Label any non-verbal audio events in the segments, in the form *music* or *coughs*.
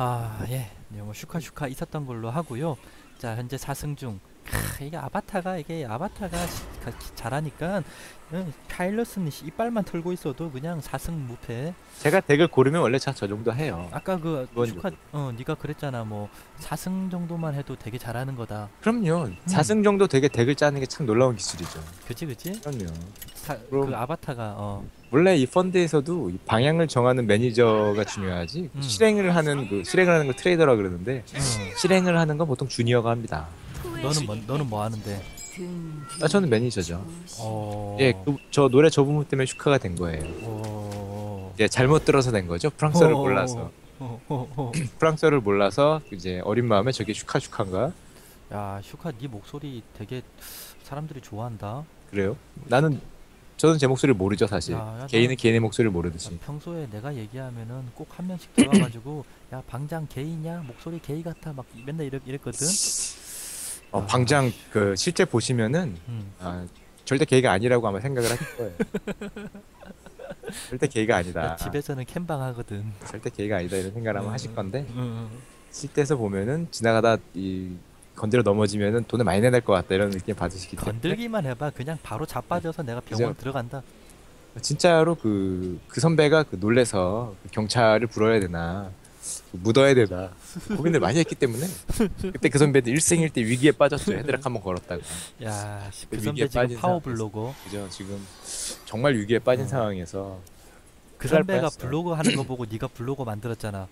아, 예. 네, 뭐 슈카 슈카 있었던 걸로 하고요. 자, 현재 4승 중. 크, 이게 아바타가 이게 아바타가 잘하니까 씨, 이빨만 털고 있어도 그냥 4승 무패. 제가 덱을 고르면 원래 저, 저 정도 해요. 아까 그 슈카 어, 네가 그랬잖아. 뭐 4승 정도만 해도 되게 잘하는 거다. 그럼요. 4승 정도 되게 덱을 짜는 게 참 놀라운 기술이죠. 그치 그치? 그럼요. 사, 그럼- 그 아바타가 어. 원래 이 펀드에서도 이 방향을 정하는 매니저가 중요하지 음. 실행을 하는 그 실행을 하는 걸 트레이더라 그러는데 응. 실행을 하는 건 보통 주니어가 합니다. 너는 뭐 너는 뭐 하는데? 아 저는 매니저죠. 어. 예, 그, 저 노래 저 부분 때문에 슈카가 된 거예요. 어. 예, 잘못 들어서 된 거죠. 프랑스어를 어, 몰라서 어, 어, 어. *clears throat* 프랑스어를 몰라서 이제 어린 마음에 저게 슈카 슈카인가 야, 슈카 네 목소리 되게 사람들이 좋아한다. 그래요? 나는 저는 제 목소리를 모르죠 사실. 야, 야, 개인은 나- 개인의 목소리를 야, 모르듯이. 평소에 내가 얘기하면은 꼭 한 명씩 들어와가지고 야 방장 게이냐 목소리 게이 같아 막 맨날 이랬, 이랬거든. *laughs* 어, 아. 방장 그 실제 보시면은 음. 아, 절대 게이가 아니라고 아마 생각을 하실 거예요. *laughs* 절대 게이가 아니다. 야, 집에서는 캠방 하거든. 절대 게이가 아니다 이런 생각을 아마 음, 하실 건데 음, 실제에서 보면은 지나가다 이 건드려 넘어지면은 돈을 많이 내야 될 것 같다 이런 느낌 받으시기 때문에 건들기만 해봐 그냥 바로 자빠져서 내가 병원 그죠? 들어간다. 진짜로 그, 그 선배가 그 놀래서 그 경찰을 불러야 되나 묻어야 되나 고민을 많이 했기 때문에 그때 그 선배도 일생일대 위기에 빠졌죠 헤드락 한번 걸었다가 야, 씨, 그그 선배 지금 파워. 블로거. 그죠 지금 정말 위기에 빠진 어. 상황에서 그 선배가. 블로그 하는 거 보고 네가 블로거 만들었잖아.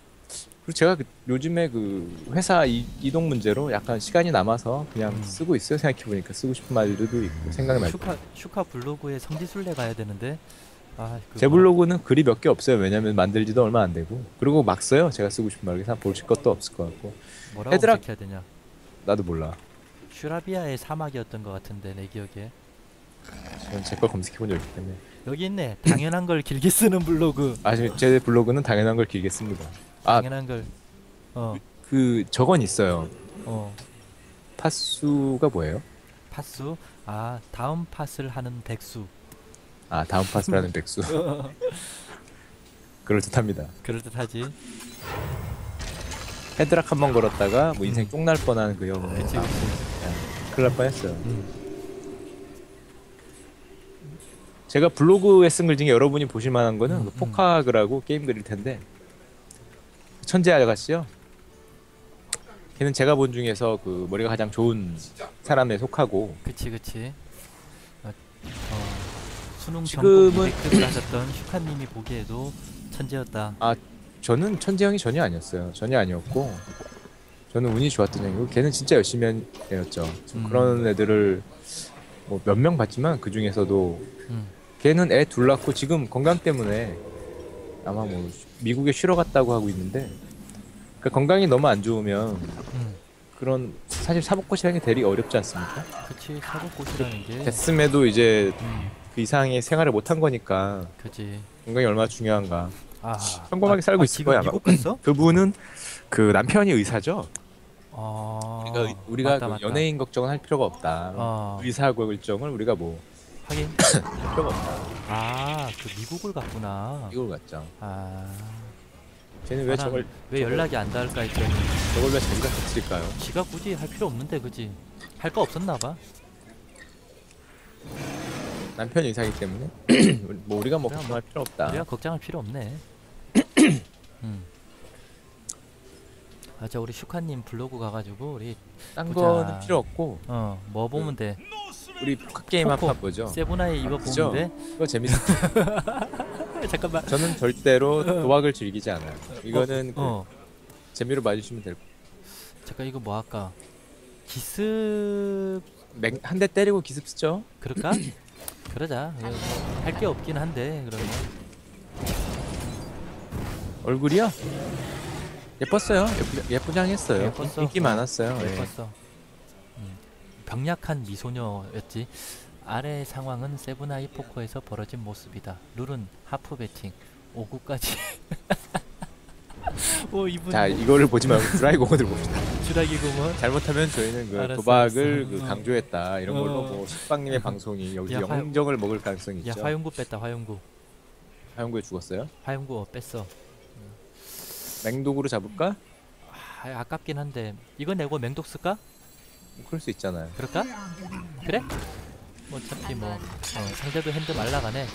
그리고 제가 그 요즘에 그 회사 이, 이동 문제로 약간 시간이 남아서 그냥 음. 쓰고 있어요 생각해보니까 쓰고 싶은 말들도 있고 생각날 때 슈카 슈카 블로그에 성지순례 가야 되는데. 아, 그제 뭐- 블로그는 글이 몇 개 없어요. 왜냐면 만들지도 얼마 안 되고. 그리고 막 써요. 제가 쓰고 싶은 말. 그래서 보실 것도 없을 것 같고. 뭐라고 헤드락- 검색해야 되냐? 나도 몰라. 슈라비아의 사막이었던 것 같은데 내 기억에. 저는 제걸 검색해 본 적 없기 때문에. 여기 있네. 당연한 걸 길게 쓰는 블로그. 아, 제- 제 블로그는 당연한 걸 길게 씁니다. 아, 당연한 걸. 어, 그 저건 있어요. 어. 파수가 뭐예요? 파수. 아, 다음 팟을 하는 백수. 아, 다음 파수라는 백수. 그럴 듯합니다. 그럴 듯하지. 헤드락 한 번 걸었다가 뭐 인생 음. 쫑날 뻔한 그 영웅. 그치, 아, 그치. 큰일 날 뻔했어요. 음. 제가 블로그에 쓴 글 중에 여러분이 보실 만한 거는 음, 그 음. 포카그라고 게임 글일 텐데 천재 아가씨요. 걔는 제가 본 중에서 그 머리가 가장 좋은 사람에 속하고 그치, 그치. 어, 어, 수능 지금은- 전공 200등을 하셨던 슈카님이 보기에도 천재였다. 저는 천재형이 전혀 아니었어요. 전혀 아니었고 저는 운이 좋았던 형이고 걔는 진짜 열심히 한 애였죠. 좀 음. 그런 애들을 뭐 몇 명 봤지만 그 중에서도 음. 걔는 애 둘 낳고 지금 건강 때문에 아마 뭐 미국에 쉬러 갔다고 하고 있는데 그 건강이 너무 안 좋으면 음. 그런 사실 사복고시라는 게 되게 어렵지 않습니까? 그치, 사법고시라는 게. 됐음에도 이제 음, 그 이상의 생활을 못한 거니까 그치. 건강이 얼마나 중요한가. 아, 평범하게 살고 있을 지금 거야, 아마. 미국 갔어? *laughs* 그분은 그 남편이 의사죠. 아, 그러니까 우리가 맞다, 그 맞다. 연예인 걱정은 할 필요가 없다. 어, 의사 걱정을 우리가 뭐 *laughs* 할 하긴. 필요가 없다. 아, 그 미국을 갔구나. 이걸 갖죠. 아, 쟤는 왜 아, 저걸 왜 연락이 안 닿을까 했더니 저걸 왜 자기가 터뜨릴까요? 지가 굳이 할 필요 없는데 그지? 할 거 없었나 봐. 남편이 의사이기 때문에 *clears throat* 뭐 우리가 뭐 걱정할 필요 없다. 우리가 걱정할 필요 없네. *clears throat* 음. 아, 저 우리 슈카님 블로그 가가지고 우리 딴 보자. 거는 필요 없고 어뭐 보면 돼? 우리 포카 게임 포코. 한판 보죠. 세븐아이 이거 그죠? 보면 그거 재밌어. 돼? *laughs* 잠깐만. 저는 절대로 도박을 즐기지 않아요. 이거는 그 어, 재미로 봐주시면 될. 잠깐 이거 뭐 할까? 기습 한 대 때리고 기습 쓰죠. 그럴까? *clears throat* 그러자. 할 게 없긴 한데 그러면 얼굴이요? 예뻤어요. 예쁘, 예쁘장했어요. 예뻤어. 인기 어, 많았어요. 예. 예뻤어. 음, 병약한 미소녀였지. 아래 상황은 세븐아이 포커에서 벌어진 모습이다. 룰은 하프 배팅 5구까지. *laughs* 오 이분 자 이거를 보지 말고 드라이 공원을 봅시다. 주라기 공원. 잘못하면 저희는 그 알았어, 도박을 알았어. 그 어. 강조했다 이런 걸로 어. 뭐 식빵님의 *laughs* 방송이 여기서 야, 화- 영정을 먹을 가능성이 야 있죠. 화용구 뺐다 화용구. 화용구에 죽었어요. 화용구 어, 뺐어. 맹독으로 잡을까? 아, 아깝긴 한데 이거 내고 맹독 쓸까? 그럴 수 있잖아요. 그럴까? 그래? 뭐 어차피 뭐 어, 상대도 핸드 말라가네.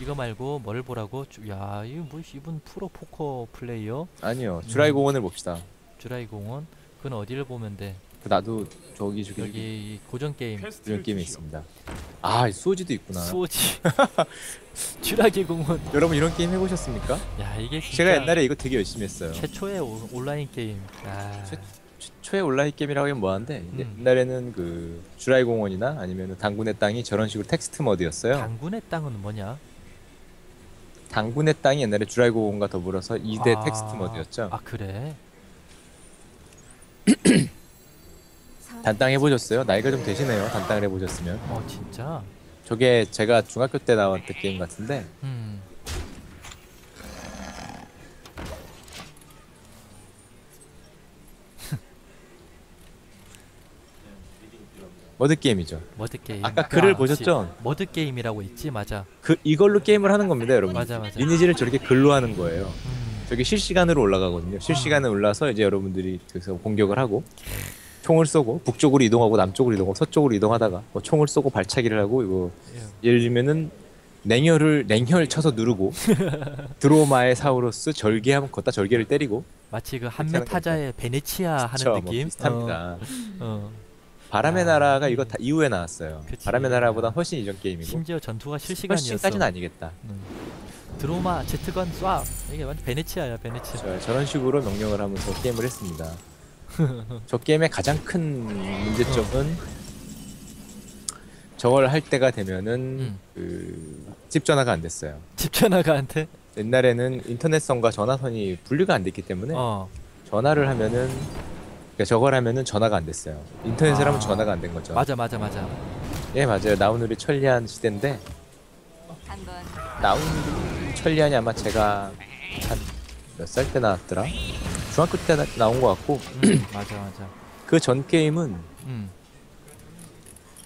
이거 말고 뭘 보라고? 주- 야, 이거 뭐 이분 프로 포커 플레이어 아니요. 주라이 음. 공원을 봅시다. 주라이 공원. 그건 어디를 보면 돼? 그 나도 저기 저기 여기 이 고전 게임 이런 게임이 있습니다. 아, 이 수호지도 있구나. 수호지. 주라기 *laughs* 공원. 여러분 이런 게임 해보셨습니까? 야, 이게 진짜 제가 옛날에 이거 되게 열심히 했어요. 최초의 오- 온라인 게임. 아, 최- 최- 최애 온라인 게임이라고 하긴 뭐한데 음. 옛날에는 그 주라이 공원이나 아니면 당군의 땅이 저런 식으로 텍스트 모드였어요. 당군의 땅은 뭐냐? 당군의 땅이 옛날에 주라이 공원과 더불어서 2대 아, 텍스트 모드였죠. 아 그래? *clears throat* 단땅 해보셨어요? 나이가 좀 되시네요. 단땅을 해보셨으면. 어 진짜? 저게 제가 중학교 때 나왔던 게임 같은데 음. 머드 게임이죠. 머드 게임. 아까 글을 아, 보셨죠? 지- 머드 게임이라고 있지, 맞아. 그 이걸로 게임을 하는 겁니다, 여러분. 맞아, 맞아. 리니지를 저렇게 글로 하는 거예요. 음. 저게 실시간으로 올라가거든요. 실시간에 올라서 이제 여러분들이 그래서 공격을 하고 총을 쏘고 북쪽으로 이동하고 남쪽으로 이동하고 서쪽으로 이동하다가 뭐 총을 쏘고 발차기를 하고 이거 예. 예를 들면은 냉혈을 냉혈 쳐서 누르고 *laughs* 드로마의 사우루스 절개 하면 걷다 절개를 때리고 마치 그 하는 한메 타자의 베네치아 하는 그쵸, 뭐 느낌. 비슷합니다. 어, 어. 바람의 아. 나라가 이거 다 이후에 나왔어요. 그치. 바람의 나라보다 훨씬 이전 게임이고 심지어 전투가 실시간이었어. 훨씬까지는 아니겠다. 음. 드로마 제트건 쏴. 이게 완전 베네치아야, 베네치아. 저, 저런 식으로 명령을 하면서 게임을 했습니다. *laughs* 저 게임의 가장 큰 문제점은 저걸 할 때가 되면은 음. 그집 전화가 안 됐어요. 집 전화가한테. 옛날에는 인터넷선과 전화선이 분리가 안 됐기 때문에 어. 전화를 하면은 그러니까 저걸 하면을 하면 안 됐어요. 인터넷을 아. 하면 전화가 안 된 거죠. 맞아, 맞아, 맞아. 예 맞아요. 나우누리 천리안 시대인데 나우누리 천리안이 아마 제가 한 몇 살 때 나왔더라? 중학교 때 나, 나온 것 같고 음, *clears throat* 맞아, 맞아. 그 전 게임은 음.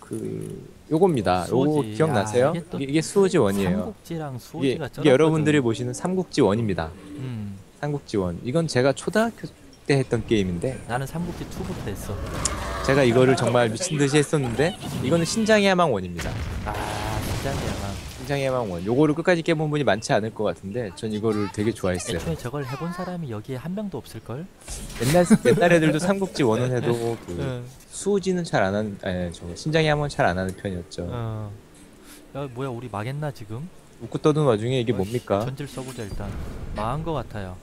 그 요겁니다. 요거 수호지. 기억나세요? 야, 이게 또 이게, 이게 수호지 원이에요. 삼국지랑 이게, 수호지가 이게 여러분들이 보시는 삼국지 원입니다. 음. 삼국지 원. 이건 제가 초등학교 때 했던 게임인데 나는 삼국지 2부터 했어. 제가 이거를 정말 미친 듯이 했었는데 이거는 신장의 야망 원입니다. 아, 진짜야. 신장의 야망 원. 요거를 끝까지 깨본 분이 많지 않을 것 같은데 전 이거를 되게 좋아했어요. 애초에 저걸 해본 사람이 여기에 한 명도 없을 걸. 옛날 옛날 애들도 삼국지 원은 해도 *laughs* 그 응. 수호지는 잘 안 하는 아니 저 신장의 야망은 잘안 하는 편이었죠. 어. 야, 뭐야, 우리 망했나 지금? 웃고 떠든 와중에 이게 뭡니까? 전질 써보자 일단. 망한 거 같아요.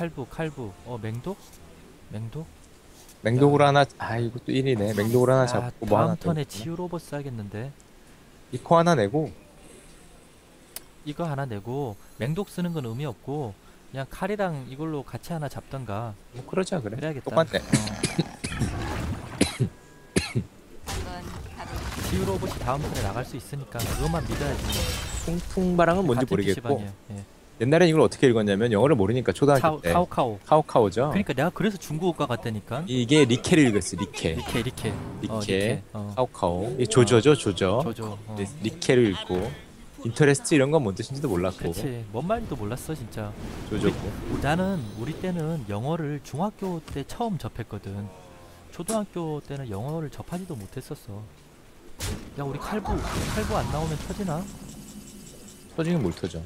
칼부, 칼부. 어, 맹독? 맹독? 맹독으로 하나 아 이것도 1이네. 맹독으로 하나 아, 잡고 뭐 하나 다음 더 턴에. 치유 로봇 써야겠는데. 이코 하나 내고 이거 하나 내고 맹독 쓰는 건 의미 없고 그냥 칼이랑 이걸로 같이 하나 잡던가 뭐 그러자 그래. 그래야겠다. 똑같네. 어. 치유 로봇이 다음 턴에 나갈 수 있으니까 그것만 믿어야지. 뭐. 풍풍바람은 뭔지 같은 모르겠고 PC방이에요. 예. 옛날엔 이걸 어떻게 읽었냐면 영어를 모르니까 초등학교 카오, 때 카오카오. 카오카오죠. 그러니까 내가 그래서 중국어과 갔다니까. 이게 리케를 읽었어 리케. 리케 리케. 어, 리케. 어. 카오카오. 이 조조죠 조조. 조조. 어. 리- 리케를 읽고 인터레스트 이런 건 뭔 뜻인지도 몰랐고 그렇지. 뭔 말인지도 몰랐어 진짜. 조조고. 나는 우리 때는 영어를 중학교 때 처음 접했거든. 초등학교 때는 영어를 접하지도 못했었어. 야 우리 칼부 칼부 안 나오면 터지나? 터지긴 뭘 터져.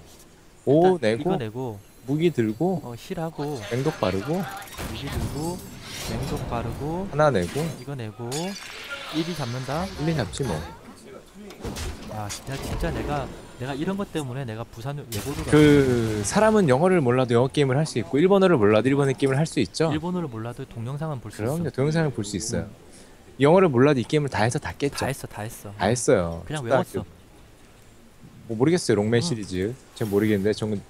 오 내고 이거 내고 무기 들고 어 힐하고 맹독 바르고 무기 들고 맹독 바르고 하나 내고 이거 내고 1위 잡는다. 1리 잡지 뭐. 아 진짜 진짜 내가 내가 이런 것 때문에 내가 부산 외고를 그 사람은 영어를 몰라도 영어 게임을 할 수 있고 일본어를 몰라도 일본어 게임을 할 수 있죠. 일본어를 몰라도 동영상은 볼수 그럼요. 있어. 동영상을 볼 수 있어요. 영어를 몰라도 이 게임을 다 해서 다 깼죠. 다 했어 다 했어. 다 했어요. 그냥 외웠어. 뭐 모르겠어요 롱맨 어. 시리즈 제가 모르겠는데 저는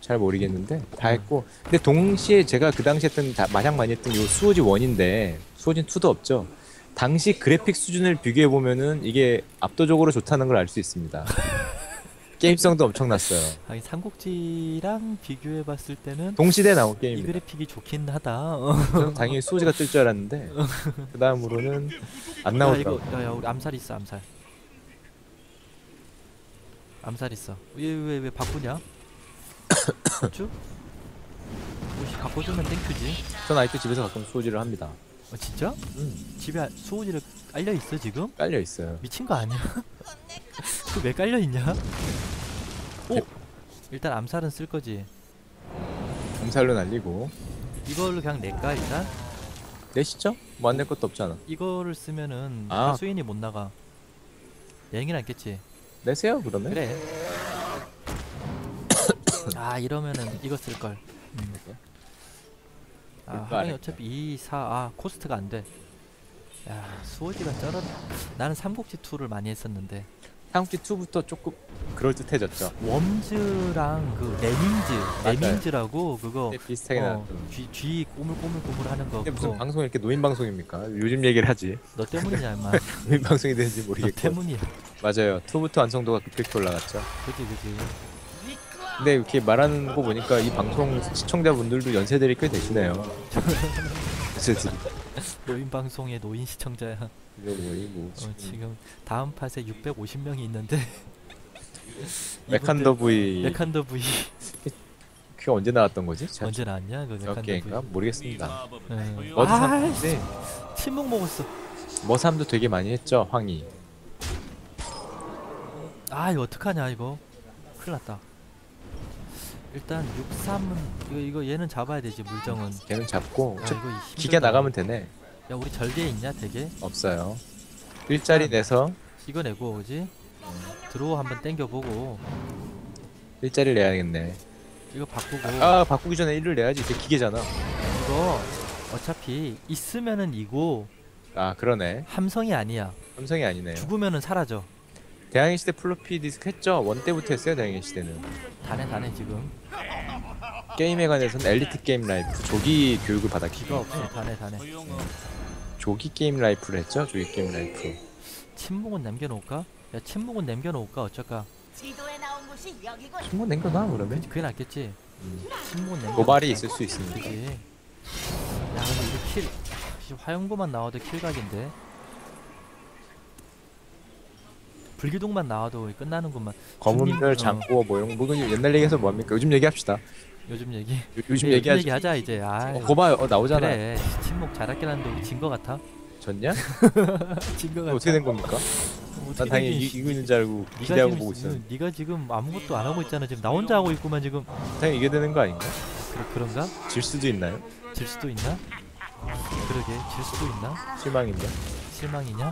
잘 모르겠는데 다 했고 근데 동시에 제가 그 당시 했던 다, 마냥 많이 했던 요 수호지 1인데 수호지 2도 없죠 당시 그래픽 수준을 비교해 보면은 이게 압도적으로 좋다는 걸 알 수 있습니다 *laughs* 게임성도 엄청났어요 아니 삼국지랑 비교해 봤을 때는 동시대에 나온 이 게임입니다 그래픽이 좋긴 하다. 어. 저는 당연히 수호지가 뜰 줄 알았는데 *laughs* 그 다음으로는 안야 나오더라고 이거 야야 우리 암살 있어 암살. 암살 있어. 얘왜왜 바꾸냐? *coughs* 소주? 혹시 바꿔주면 땡큐지 전 아직도 집에서 가끔 수호지를 합니다. 어 진짜? 음, 집에 아- 수호지를 깔려 있어 지금? 깔려 있어요. 미친 거 아니야? *laughs* 그왜 깔려 있냐? 오 일단 암살은 쓸 거지. 엄살로 날리고 이걸로 그냥 낼까 일단? 내시죠? 뭐 안 낼 것도 없잖아. 이거를 쓰면은 아. 하수인이 못 나가. 내긴 않겠지. 내세요 그러면. 그래. *coughs* 아 이러면은 이거 쓸 걸. 음. 아 하긴. 어차피 2, 4, 아 코스트가 안 돼. 야 수호지가 쩔어. 나는 삼국지 2를 많이 했었는데 한국지 2부터 조금 그럴 듯해졌죠. 웜즈랑 그 레밍즈, 맞아요. 레밍즈라고 그거 근데 비슷하게 어, 나왔던. 쥐, 쥐 꼬물꼬물꼬물 하는 거 근데 그거 무슨 방송이 이렇게 노인 방송입니까? 요즘 얘기를 하지. 너 때문이냐 임마 *laughs* 노인 방송이 되는지 너 모르겠고. 때문이야 맞아요. 2부터 완성도가 급격히 올라갔죠. 그지 그지 근데 이렇게 말하는 거 보니까 이 방송 시청자분들도 연세들이 꽤 되시네요. *laughs* 연세들이. 노인 방송의 노인 시청자야. 이거 뭐, 뭐 어, 지금 다음 팟에 650명이 있는데. *laughs* 메칸더 V 메칸더 V 그게 언제 나왔던 거지? 언제 나왔냐 그 메칸더 V 모르겠습니다. 응. 머드 아 삼인데 침묵 먹었어. 머삼도 되게 많이 했죠 황이. 아 이거 어떡하냐 이거. 큰일 났다 일단 63은 이거 이거 얘는 잡아야 되지 물정은 걔는 잡고 야저 이거. 기계 나가면 되네. 야 우리 절개 있냐 되게 없어요. 일자리 내서 이거 내고 오지 드로우 한번 땡겨보고 일자리를 내야겠네. 이거 바꾸고 아 바꾸기 전에 1을 내야지. 이게 기계잖아. 이거 어차피 있으면은 이고 아 그러네. 함성이 아니야 삼성이 아니네요. 죽으면은 사라져 대항해 시대 플로피 디스크 했죠. 원 때부터 했어요. 대항해 시대는. 다네 다네 지금 게임에 관해서는 엘리트 게임 라이프 조기 교육을 받았기 때문에 없어 다네 다네 조기 게임 라이프를 했죠. 조기 게임 라이프. 침묵은 남겨놓을까? 야 침묵은 남겨놓을까 어쩔까 지도에 나온 곳이 여기군. 친구 냉겨놔 그러면. 그게 낫겠지 음. 침묵은 남겨 도발이 있을 수 있으니까. 그지 야 근데 이거 킬 화영구만 나와도 킬각인데 불기둥만 나와도 끝나는구만 검은별 어. 장고 뭐 이런 거 뭐, 옛날 얘기해서 뭐합니까? 요즘 얘기합시다. 요, 요즘 얘기 요즘 요즘 얘기하지. 얘기하자 이제 아 어, 거봐요. 어, 나오잖아. 그래 침묵 잘할게라는데 우리 진거 같아? 졌냐? *laughs* 진거 같아 어떻게 된 겁니까? 어떻게 난 당연히 이. 이기고 있는 줄 알고 기대하고 지금 보고 지- 있었는데 네가 지금 아무것도 안 하고 있잖아 지금 나 혼자 하고 있구만 지금 당연히 이게 되는 거 아닌가? 그래, 그런가? 질 수도 있나요? 질 수도 있나? 그러게 질 수도 있나? 실망인데. 실망이냐?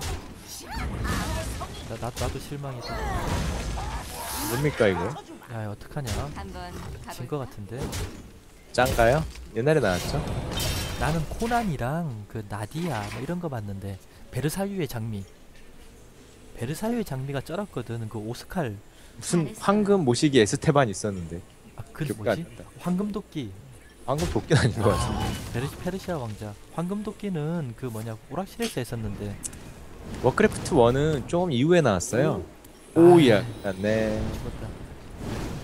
나, 나 나도 실망이다. 뭡니까 이거? 야 어떡하냐? 한번 진거 가볼까? 같은데. 짱가요? 옛날에 나왔죠? 나는 코난이랑 그 나디아 뭐 이런 거 봤는데 베르사유의 장미. 베르사유의 장미가 쩔었거든. 그 오스칼 무슨 황금 모시기 에스테반 있었는데 아, 그 뭐지? 안 난다. 황금 도끼. 황금 도끼는 아닌 것 같은데. 베르 페르시아 왕자. 황금 도끼는 그 뭐냐 오락실에서 했었는데 워크래프트 1은 조금 이후에 나왔어요. 아, 오야, 네, 죽었다.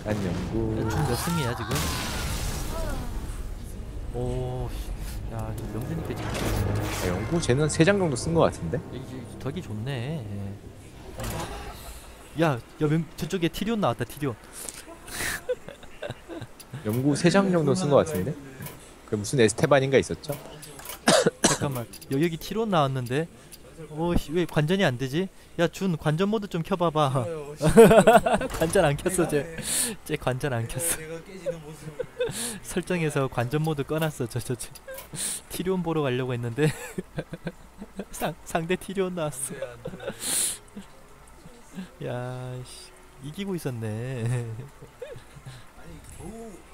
난 연구. 중몇 승이야 지금? 오, 씨. 야, 저 명준이께 지금 아, 연구 쟤는 세장 정도 쓴 것 같은데. 이게 덕이 좋네. 예. 야, 야, 명, 저쪽에 티리온 나왔다 티리온. *laughs* 연구 세장 정도 쓴 것 같은데. 그 무슨 에스테반인가 있었죠? *coughs* 잠깐만, 여, 여기 티리온 나왔는데. 오, 씨, 왜 관전이 안 되지? 야, 준 관전 모드 좀 켜봐봐. *laughs* 관전 안 켰어, 쟤. 쟤 관전 안 켰어. *laughs* 설정에서 관전 모드 꺼놨어, 저, 저, 저. 티리온 보러 가려고 했는데. *laughs* 상, 상대 티리온 나왔어. 야, 씨, 이기고 있었네.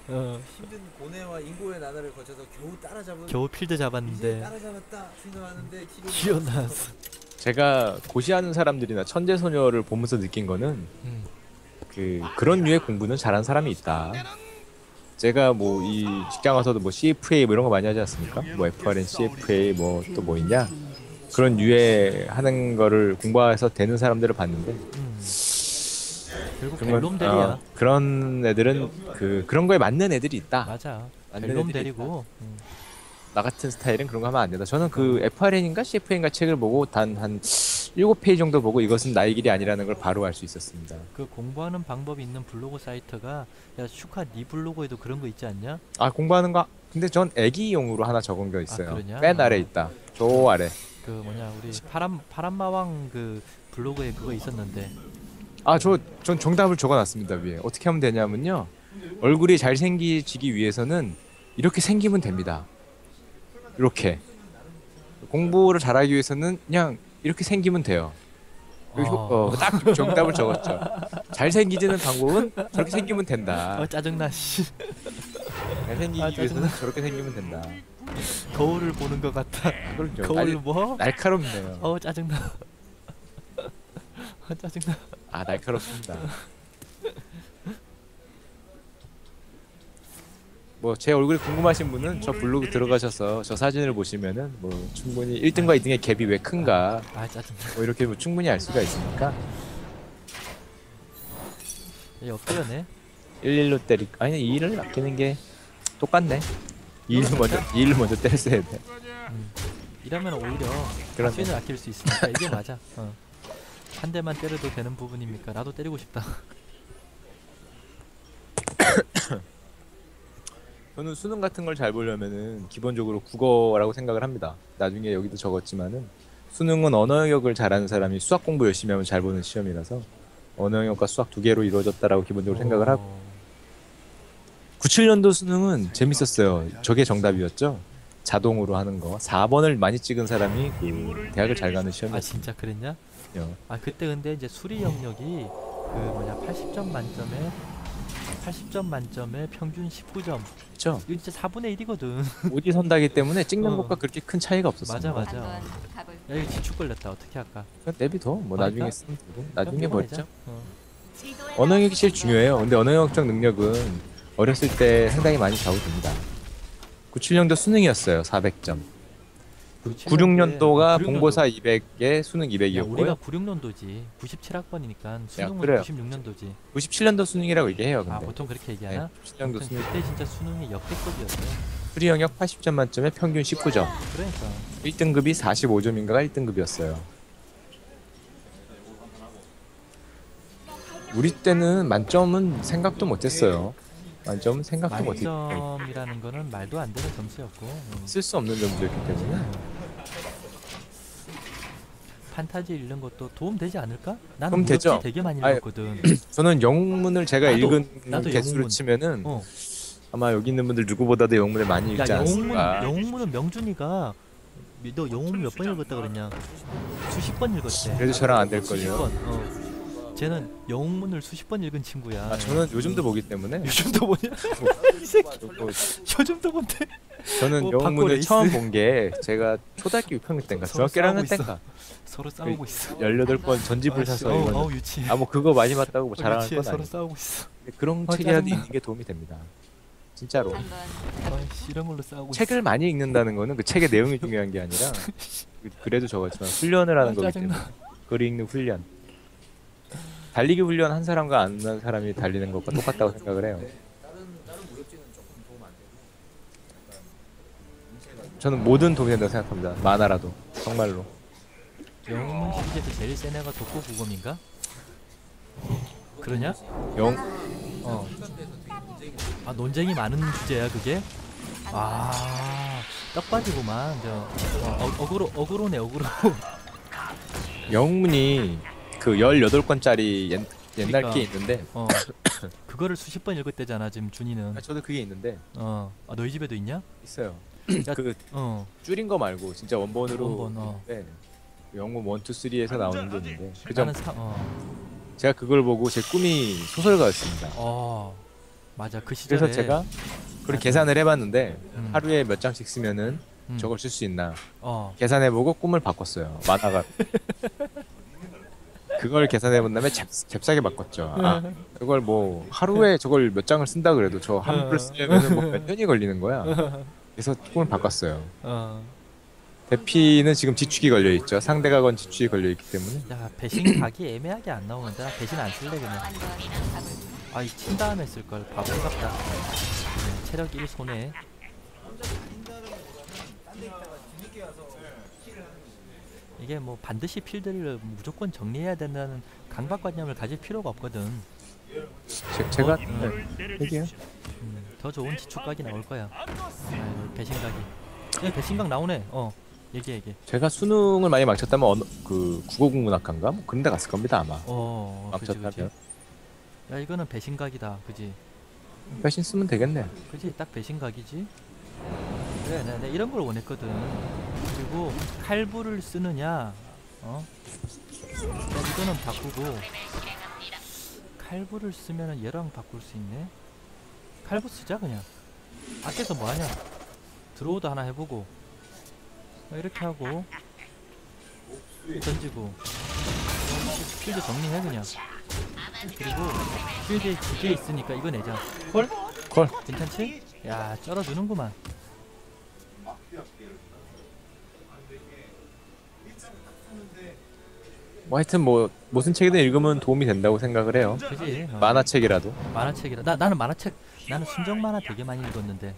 어, 힘든 고뇌와 인고의 나날을 거쳐서 겨우 따라잡은 겨우 필드 잡았는데 따라잡았다 생각하는데 티리온 티리온 나왔어. 제가 고시하는 사람들이나 천재 소녀를 보면서 느낀 거는 음. 그 그런 류의 공부는 잘하는 사람이 있다. 제가 뭐 이 직장 와서도 뭐 CFA 뭐 이런 거 많이 하지 않습니까? 뭐 FRN, CFA 뭐 또뭐 있냐? 그런 류의 하는 거를 공부해서 되는 사람들을 봤는데 음. 결국 건- 벨롬델이야. 어, 그런 애들은 그 그런 거에 맞는 애들이 있다. 맞아. 애들이 벨롬델이고. 음. 나 같은 스타일은 그런 거 하면 안 된다. 저는 그 FRN인가 CFA인가 책을 보고 단 한 7페이지 정도 보고 이것은 나의 길이 아니라는 걸 바로 알 수 있었습니다. 그 공부하는 방법이 있는 블로그 사이트가 야 슈카 니 블로그에도 그런 거 있지 않냐? 아 공부하는 거 근데 전 애기용으로 하나 적은 거 있어요. 그러냐? 맨 아래 아. 있다. 저 아래. 그 뭐냐 우리 파란 파란마왕 그 블로그에 그거 있었는데 아 저 전 정답을 적어놨습니다 위에. 어떻게 하면 되냐면요. 얼굴이 잘 생기지기 위해서는 이렇게 생기면 됩니다. 이렇게 공부를 잘하기 위해서는 그냥 이렇게 생기면 돼요. 어. 어, 딱 정답을 적었죠. 잘 생기지는 방법은 저렇게 생기면 된다. 어 짜증나 씨 잘 생기기 아, 위해서는 저렇게 생기면 된다. 거울을 보는 것 같아 그렇죠. 거울 날, 뭐? 날카롭네요. 어 짜증나 어 짜증나 아 날카롭습니다. 뭐 제 얼굴이 궁금하신 분은 저 블로그 들어가셔서 저 사진을 보시면은 뭐 충분히 1등과 2등의 갭이 왜 큰가 아 짜증나 뭐 이렇게 뭐 충분히 알 수가 있으니까 얘 엎드려네 11로 때리 아니 2를 아끼는 게 똑같네. 2를 먼저 2를 먼저 때렸어야 돼. 이러면 오히려 그러네. 수위를 아낄 수 있으니까 이게 맞아 어. 한 대만 때려도 되는 부분입니까 나도 때리고 싶다 *coughs* 저는 수능 같은 걸 잘 보려면은 기본적으로 국어라고 생각을 합니다. 나중에 여기도 적었지만은 수능은 언어 영역을 잘하는 사람이 수학 공부 열심히 하면 잘 보는 시험이라서 언어 영역과 수학 두 개로 이루어졌다라고 기본적으로 생각을 하고 어. 97년도 수능은 재밌었어요. 저게 정답이었죠. 자동으로 하는 거. 4번을 많이 찍은 사람이 그 대학을 잘 가는 아 시험이었어요. 진짜 그랬냐? 아 그때 근데 이제 수리 영역이 그 뭐냐 80점 만점에 80점 만점에 평균 19점 그렇죠. 이거 진짜 4분의 1이거든 *laughs* 오디 선다기 때문에 찍는 어. 것과 그렇게 큰 차이가 없었어요. 맞아, 맞아. 야 이거 지축 걸렸다 어떻게 할까 그냥 내비둬. 뭐 버릴까? 나중에 쓰면 되고. 나중에. 끊어내자. 어. 지도에 언어 나온 영역이 제일 중요해요. 근데 언어 영역적 능력은 어렸을 때 상당히 많이 좌우됩니다. 97년도 수능이었어요. 400점. 96년도가 96년도. 본고사 200에 수능 야, 우리가 200이었고요. 96년도지 97학번이니까 수능은 그래요. 96년도지 97년도 수능이라고 얘기해요. 근데. 아 보통 그렇게 얘기하나? 네, 97년도 아무튼 수능. 그때 진짜 수능이 역대급이었어요 수리 영역 80점 만점에 평균 19점. 그러니까 1등급이 45점인가가 1등급이었어요. 우리 때는 만점은 생각도 못했어요. 만점은 생각도 못했고 만점이라는 거는 말도 안 되는 점수였고 음. 쓸수 없는 점수였기 때문에 판타지 읽는 것도 도움 되지 않을까? 나는 되죠. 되게 많이 읽었거든. *clears throat* 저는 영문을 제가 나도, 읽은 나도 개수로 영문. 치면은 어. 아마 여기 있는 분들 누구보다도 영문을 많이 야 읽지 영웅문 않았을까. 영웅문은 명준이가 너 영웅문 몇 번 읽었다 그랬냐? 수십 번 읽었대. 그래도 저랑 안될 수십 걸요. 번. 어. 쟤는 영웅문을 수십 번 읽은 친구야. 아 저는 요즘도 보기 때문에 *laughs* 요즘도 보냐? *laughs* 이 새끼 뭐, 요즘도 본대. 저는 뭐, 영문을. 처음 본 게 제가 초등학교 6학년 때인가 서로 중학교 1학년 싸우고 있어. 때인가 서로 싸우고 있어. 18번 전집을 아씨, 사서 읽었는데 어우 유치. 아뭐 그거 많이 봤다고 뭐 자랑할 유치해 건 서로 싸우고 있어. 그런 어, 책이라도 짜증나. 있는 게 도움이 됩니다. 진짜로 이런 걸로 싸우고 책을 많이 읽는다는 거는 그 책의 내용이 *laughs* 중요한 게 아니라 그- 그래도 적었지만 훈련을 하는 아, 거기. 때문에 글 읽는 훈련 달리기 훈련 한 사람과 안 한 사람이 달리는 것과 똑같다고 생각을 해요. 저는 모든 도움이 된다고 생각합니다. 만화라도 정말로. 영웅문 시리즈에서 제일 센 애가 독고 구검인가? 그러냐? 영 어. 아 논쟁이 많은 주제야 그게? 아 떡밥이구만 저 어, 어, 어그로 어그로네 어그로 영문이 그 18권짜리 옛, 옛날 그러니까. 게 있는데 어 *coughs* 그거를 수십 번 읽었대잖아 지금 준이는 아, 저도 그게 있는데 어 아, 너희 집에도 있냐? 있어요. *coughs* 야, 그 어 줄인 거 말고 진짜 원본으로 원본, 어. 네. 영문 1, 2, 3에서 나오는 게 있는데 그점 사, 어, 제가 그걸 보고 제 꿈이 소설가였습니다. 어 맞아 그 시절에 그래서 제가 그걸. 계산을 해봤는데 음, 하루에 몇 장씩 쓰면은 음, 저걸 쓸 수 있나 어 계산해보고 꿈을 바꿨어요. 만화가 *laughs* 그걸 계산해 본 다음에 잽, 잽싸게 바꿨죠. 아 그걸 뭐 하루에 저걸 몇 장을 쓴다 그래도 저한 부를 쓰려면 뭐몇 년이 걸리는 거야. 그래서 꿈을 바꿨어요. 어. 대피는 지금 지축이 걸려 있죠. 상대가 건 지축이 걸려 있기 때문에 야 배신 *clears throat* 각이 애매하게 안 나오는데 나 배신 안 쓸래 그냥? 아이 친 다음에 쓸 걸 바보 같다 네, 체력 1 손해 이게 뭐 반드시 필드를 무조건 정리해야 된다는 강박관념을 가질 필요가 없거든. 제, 제가 어, 네, 얘기해요. 음, 더 좋은 지축각이 나올 거야. 아, 배신각이. 야, 배신각 나오네. 어, 얘기 얘기. 제가 수능을 많이 망쳤다면 어느, 그 국어국문학과인가 뭐 그런 데 갔을 겁니다 아마 어. 망쳤다면 야, 이거는 배신각이다. 그지. 배신 쓰면 되겠네 그지 딱 배신각이지 그래 내가, 내가 이런 걸 원했거든. 그리고 칼부를 쓰느냐 어? 야, 이거는 바꾸고. 칼부를 쓰면은 얘랑 바꿀 수 있네? 칼부 쓰자 그냥. 아껴서 뭐하냐? 드로우도 하나 해보고. 어, 이렇게 하고. 던지고. 필드 정리해 그냥. 그리고 필드에 두개 있으니까 이거 내자. 콜? 콜. 괜찮지? 야 쩔어주는구만 뭐 하여튼 뭐 무슨 책이든 읽으면 도움이 된다고 생각을 해요 그지? 어. 만화책이라도 만화책이라 나, 나는 만화책 나는 순정 만화 되게 많이 읽었는데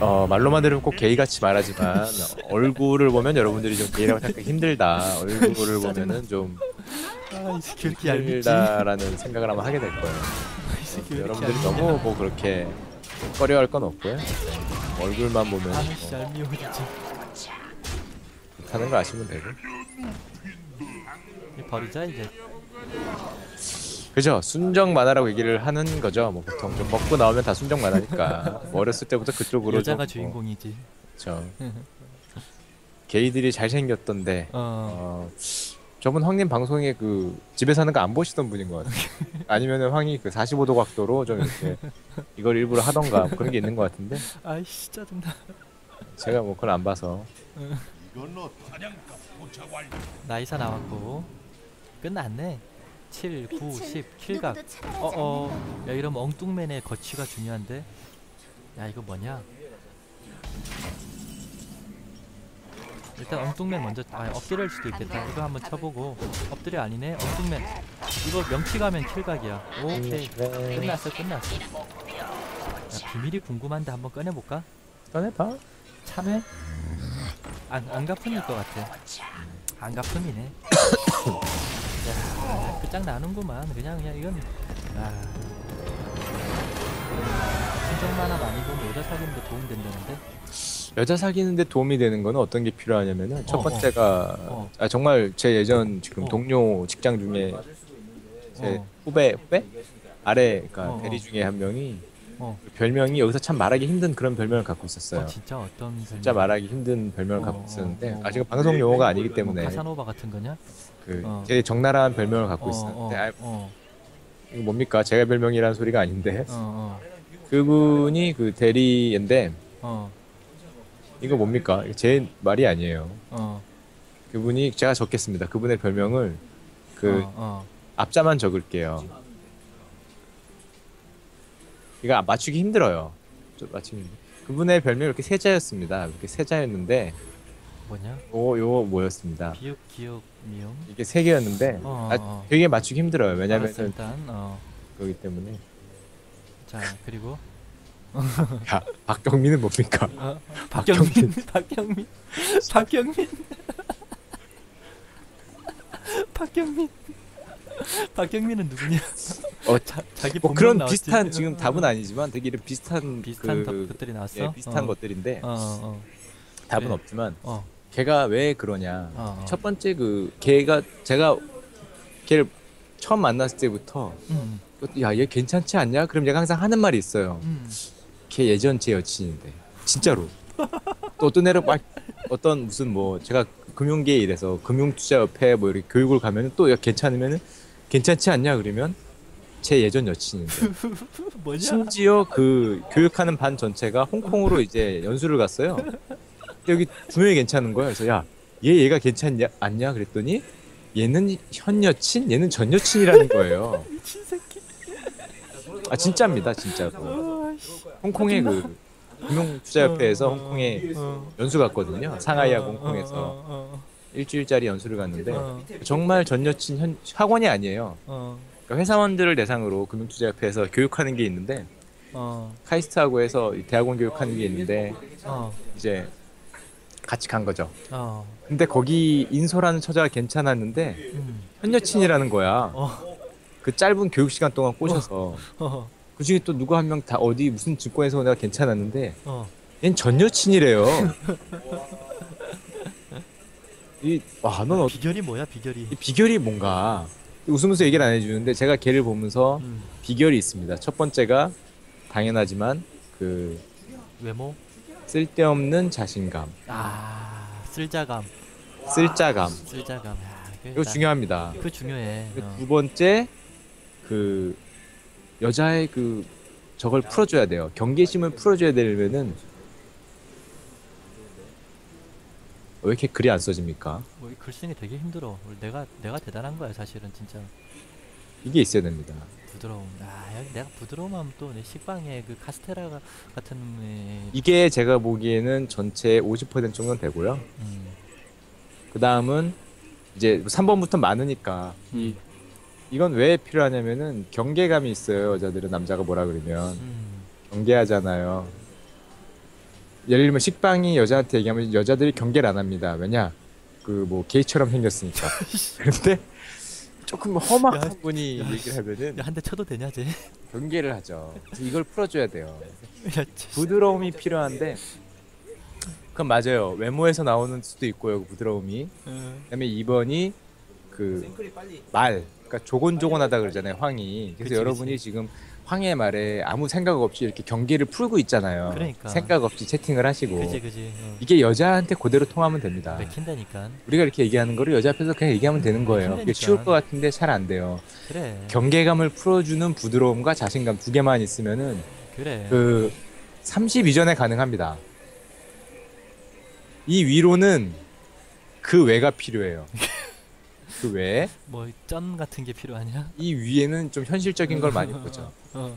어 말로만 들으면 꼭 게이같이 말하지만 얼굴을 보면 여러분들이 좀 게이라고 생각하기 힘들다 얼굴을 *laughs* 보면은 좀 얄밉지? 힘들다라는 생각을 아마 하게 될 거예요 이렇게 여러분들이? 너무 뭐 그렇게 꺼려할 건 없고요. 얼굴만 보면 아는 씨뭐 얄미워 진짜. 하는 거 아시면 되고. 이 버리자 이제. 그죠? 순정 만화라고 얘기를 하는 거죠. 뭐 보통 좀 먹고 나오면 다 순정 만화니까. 뭐 어렸을 때부터 그쪽으로 여자가 좀, 뭐, 주인공이지. 그쵸. 게이들이 잘생겼던데 어. 어 저분 황님 방송에 그 집에 사는 거 안 보시던 분인 것 같아요. *laughs* 아니면은 황이 그 45도 각도로 좀 이렇게 이걸 일부러 하던가 뭐 그런 게 있는 것 같은데. 아이씨 짜증나. 제가 뭐 그걸 안 봐서. 나이사 나왔고. 끝났네. 7, 9, 10 킬각. 어어. 야 이러면 엉뚱맨의 거취가 중요한데. 야 이거 뭐냐 일단 엉뚱맨 먼저 아 엎드릴 수도 있겠다. 이거 한번 쳐보고. 엎드려 아니네? 엉뚱맨. 이거 명치 가면 킬각이야. 오케이. 끝났어 끝났어. 야, 비밀이 궁금한데 한번 꺼내볼까? 꺼내봐. 참외? 안, 안가품일 것 같아. 안가품이네. *coughs* 야 끝장나는구만. 그냥 그냥 이건. 아. 만화 많이 보면 여자 사귀는데 도움 된다는데 여자 사귀는데 도움이 되는 거는 어떤 게 필요하냐면은 첫 어, 어. 번째가 어. 아 정말 제 예전 지금 어. 동료 직장 중에 제 어. 후배 후배 아래 그러니까 어, 어. 대리 중에 한 명이 어. 별명이 여기서 참 말하기 힘든 그런 별명을 갖고 있었어요. 어 진짜 어떤 진짜 별명? 말하기 힘든 별명을 어, 갖고 어, 있었는데 어, 아직은 어. 방송 용어가 아니기 뭐 때문에 카사노바 같은 거냐? 그 어. 되게 적나라한 별명을 갖고 어, 있었는데 어, 아, 어, 이거 뭡니까 제가 별명이라는 소리가 아닌데 어, 그분이 그 대리인데 어, 이거 뭡니까 제 말이 아니에요. 어, 그분이 제가 적겠습니다. 그분의 별명을 그 어, 어. 앞자만 적을게요. 이거 맞추기 힘들어요. 좀 맞추기 힘들. 그분의 별명이 이렇게 세자였습니다. 이렇게 세자였는데 뭐냐? 요, 요 뭐였습니다. 비읍, 기역, 미음. 이게 세 개였는데 어, 아, 어. 되게 맞추기 힘들어요. 왜냐면은 일단 어, 그렇기 때문에 자 그리고 *laughs* 야, 박경민은 뭡니까? 어, 박경민, 박경민, 박경민, *laughs* 박경민, 박경민은 누구냐? 어, 자, 자기 뭐 그런 나왔지? 비슷한 지금 어, 답은 어. 아니지만 되게 이런 비슷한 비슷한 그, 것들이 나왔어. 예, 비슷한 어, 것들인데 어, 어, 답은 그래. 없지만 어, 걔가 왜 그러냐? 어, 어. 첫 번째 그 걔가 제가 걔를 처음 만났을 때부터 음, 야얘 괜찮지 않냐? 그럼 얘가 항상 하는 말이 있어요. 음, 걔 예전 제 여친인데 진짜로. 또 어떤 애를 막 어떤 무슨 뭐 제가 금융계에 일해서 금융투자협회 뭐 이렇게 교육을 가면은 또 야, 괜찮으면은 괜찮지 않냐 그러면 제 예전 여친인데? *laughs* 심지어 그 교육하는 반 전체가 홍콩으로 이제 연수를 갔어요. 여기 두 명이 괜찮은 거야. 그래서 야, 얘 얘가 괜찮냐 않냐 그랬더니 얘는 현 여친, 얘는 전 여친이라는 거예요. *laughs* 미친 새끼. 아 진짜입니다, 진짜로. 홍콩의 그 금융투자협회에서 어, 어, 홍콩에 어, 연수 갔거든요. 상하이하고 어, 홍콩에서 일주일짜리 연수를 갔는데 어, 정말 전 여친 현 학원이 아니에요. 어, 그러니까 회사원들을 대상으로 금융투자협회에서 교육하는 게 있는데 어, 카이스트하고 해서 이 대학원 교육하는 게 있는데 어, 이제 같이 간 거죠. 어. 근데 거기 인솔하는 처자가 괜찮았는데 음. 현여친이라는 거야. 어. 그 짧은 교육 시간 동안 꼬셔서 어. 그 중에 또 누구 한 명 다 어디 무슨 증권에서 내가 괜찮았는데 어. 얜전 여친이래요. *laughs* 이와넌 어, 비결이 뭐야 비결이? 이 비결이 뭔가 웃으면서 얘기를 안 해주는데 제가 걔를 보면서 음. 비결이 있습니다. 첫 번째가 당연하지만 그 외모? 쓸데없는 자신감, 아 쓸자감. 쓸자감 쓸자감. 이거 나- 중요합니다. 그 중요해. 어. 두 번째 그 여자의 그 저걸 풀어줘야 돼요. 경계심을 풀어줘야 되려면은 왜 이렇게 글이 안 써집니까? 뭐, 이 글쓰기 되게 힘들어. 내가 내가 대단한 거야 사실은 진짜 이게 있어야 됩니다. 부드러움. 아 여기 내가 부드러움하면 또내 식빵에 그 카스테라 가- 같은 애, 이게 제가 보기에는 전체 50% 정도는 되고요. 음, 그 다음은 이제 3번부터 많으니까 음, 이건 왜 필요하냐면은 경계감이 있어요. 여자들은 남자가 뭐라 그러면 음, 경계하잖아요. 예를 들면 식빵이 여자한테 얘기하면 여자들이 경계를 안 합니다. 왜냐? 그 뭐 게이처럼 생겼으니까. *laughs* 근데 조금 험악한 야, 분이 야, 얘기를 하면은 야한 대 쳐도 되냐 쟤? 경계를 하죠. 이걸 풀어줘야 돼요. 야, 쟤. 부드러움이 필요한데 그건 맞아요. 외모에서 나오는 수도 있고요. 그 부드러움이. 어, 그다음에 2번이 그. 말, 그러니까 조곤조곤하다 그러잖아요, 황이. 그래서 그치, 여러분이 그치. 지금 황의 말에 아무 생각 없이 이렇게 경계를 풀고 있잖아요. 그러니까. 생각 없이 채팅을 하시고. 그지 그지. 어. 이게 여자한테 그대로 통하면 됩니다. 맥힌다니까. 우리가 이렇게 얘기하는 거를 여자 앞에서 그냥 얘기하면 되는 거예요. 힘드니까. 쉬울 것 같은데 잘 안 돼요. 그래. 경계감을 풀어주는 부드러움과 자신감 두 개만 있으면은 그래. 그30 이전에 가능합니다. 이 위로는 그 외가 필요해요. *laughs* 그 외에 뭐쩐 같은 게 필요하냐? 이 위에는 좀 현실적인 걸 많이 보죠. *laughs* 어.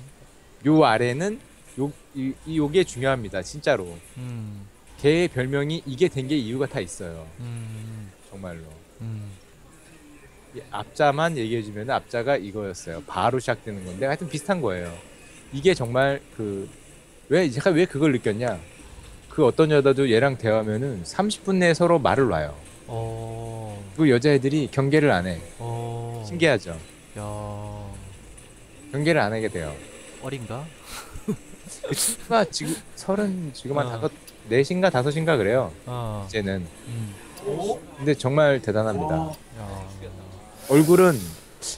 요 아래는 요, 이, 이 요게 중요합니다. 진짜로. 음. 걔의 별명이 이게 된 게 이유가 다 있어요. 음. 정말로. 음. 이 앞자만 얘기해주면 앞자가 이거였어요. 바로 시작되는 건데 하여튼 비슷한 거예요. 이게 정말 그 왜 제가 왜 그걸 느꼈냐? 그 어떤 여자도 얘랑 대화하면은 30분 내에 서로 말을 놔요. 어. 그 여자애들이 경계를 안 해. 어. 신기하죠? 야. 경계를 안 하게 돼요. 어린가? 그 친구가 지금 서른 지금 한 어. 다섯 넷인가 다섯인가 그래요. 어. 이제는. 음. 근데 정말 대단합니다. 야. 얼굴은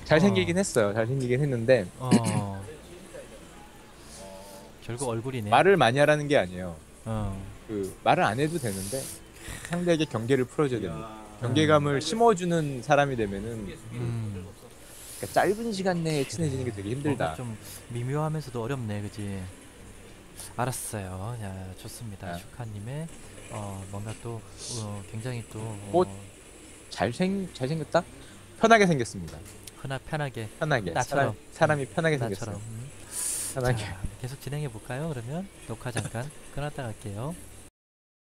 잘생기긴 했어요. 잘생기긴 했는데 어. 결국 얼굴이네. 말을 많이 하라는 게 아니에요. 어. 그 말을 안 해도 되는데 상대에게 경계를 풀어줘야 됩니다. 경계감을 심어주는 사람이 되면은 음. 그러니까 짧은 시간 내에 친해지는 게 되게 힘들다. 좀 미묘하면서도 어렵네, 그지? 알았어요. 야, 좋습니다. 아. 슈카님의 어 뭔가 또 어, 굉장히 또 어, 꽃? 잘생 잘생겼다? 편하게 생겼습니다. 흔하 편하게 편하게 나처럼. 사람, 사람이 편하게 나처럼. 생겼어요. 음. 편하게. 자, 계속 진행해 볼까요? 그러면 녹화 잠깐 끊었다 갈게요.